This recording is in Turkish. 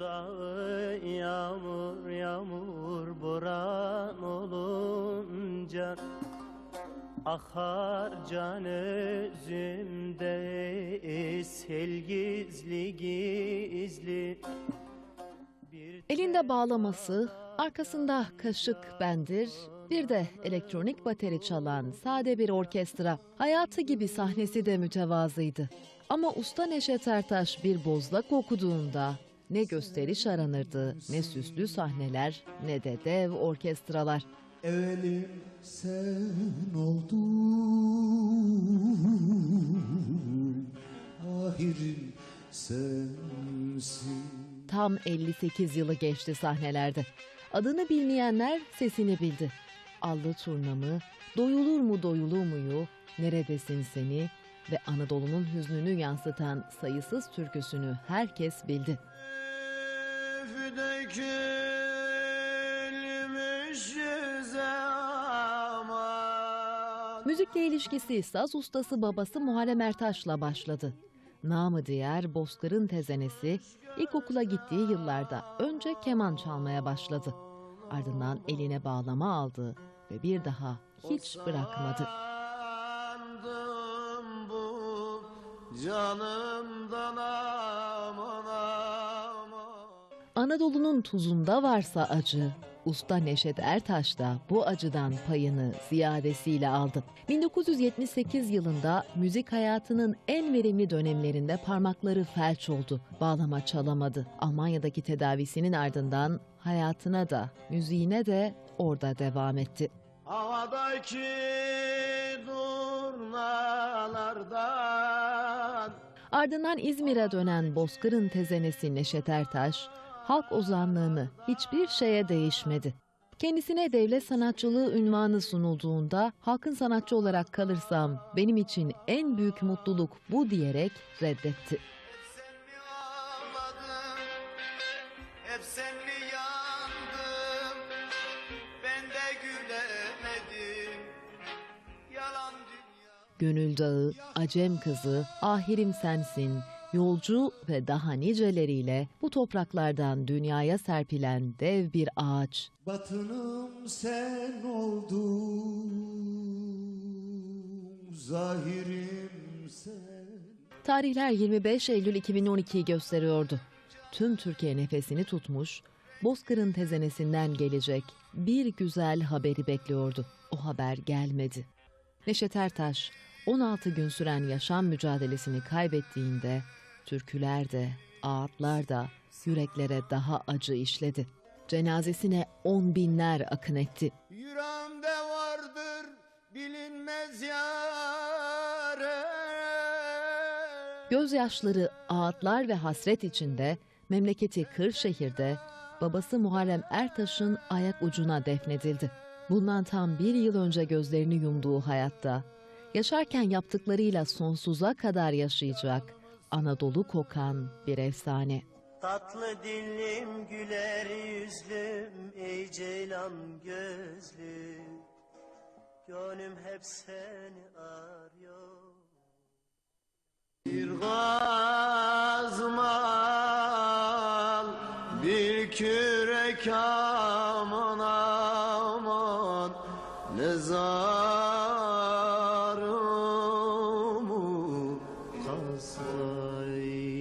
dağı yağmur yağmur boran olunca Akar can özümde sel gizli gizli Elinde bağlaması, arkasında kaşık bendir, bir de elektronik bateri çalan sade bir orkestra. Hayatı gibi sahnesi de mütevazıydı. Ama usta Neşet Ertaş bir bozlak okuduğunda ne gösteriş aranırdı, ne süslü sahneler, ne de dev orkestralar. Evelim sen oldun Ahirim sensin Tam 58 yılı geçti sahnelerde. Adını bilmeyenler sesini bildi. Allı turnamı, doyulur mu doyulur muyu, neredesin seni ve Anadolu'nun hüznünü yansıtan sayısız türküsünü herkes bildi. Müzikle ilişkisi saz ustası babası Muharrem Ertaş'la başladı. Namı diğer Bozkır'ın tezenesi ilkokula gittiği yıllarda önce keman çalmaya başladı. Ardından eline bağlama aldı ve bir daha hiç bırakmadı. Canımdan aman aman Anadolu'nun tuzunda varsa acı, usta Neşet Ertaş da bu acıdan payını ziyadesiyle aldı. 1978 yılında müzik hayatının en verimli dönemlerinde parmakları felç oldu. Bağlama çalamadı. Almanya'daki tedavisinin ardından hayatına da, müziğine de orada devam etti. Havadaki durnalardan Ardından İzmir'e dönen Bozkır'ın tezenesi Neşet Ertaş, halk ozanlığını hiçbir şeye değişmedi. Kendisine devlet sanatçılığı ünvanı sunulduğunda halkın sanatçı olarak kalırsam benim için en büyük mutluluk bu diyerek reddetti. Gönül Dağı, Acem Kızı, Ahirim Sensin, Yolcu ve daha niceleriyle bu topraklardan dünyaya serpilen dev bir ağaç. Batınım sen oldun Zahirim sen Tarihler 25 Eylül 2012'yi gösteriyordu. Tüm Türkiye nefesini tutmuş, Bozkır'ın tezenesinden gelecek bir güzel haberi bekliyordu. O haber gelmedi. Neşet Ertaş 16 gün süren yaşam mücadelesini kaybettiğinde türküler de, ağıtlar da yüreklere daha acı işledi. Cenazesine on binler akın etti. Yüreğimde vardır bilinmez yare Gözyaşları, ağıtlar ve hasret içinde memleketi Kırşehir'de babası Muharrem Ertaş'ın ayak ucuna defnedildi. Bundan tam bir yıl önce gözlerini yumduğu hayatta, yaşarken yaptıklarıyla sonsuza kadar yaşayacak, Anadolu kokan bir efsane. Tatlı dillim güler yüzlüm ey ceylan gözlüm. Gönlüm hep seni arıyor. Bir gazmal bir kürek aman aman. Ne zaman Sai.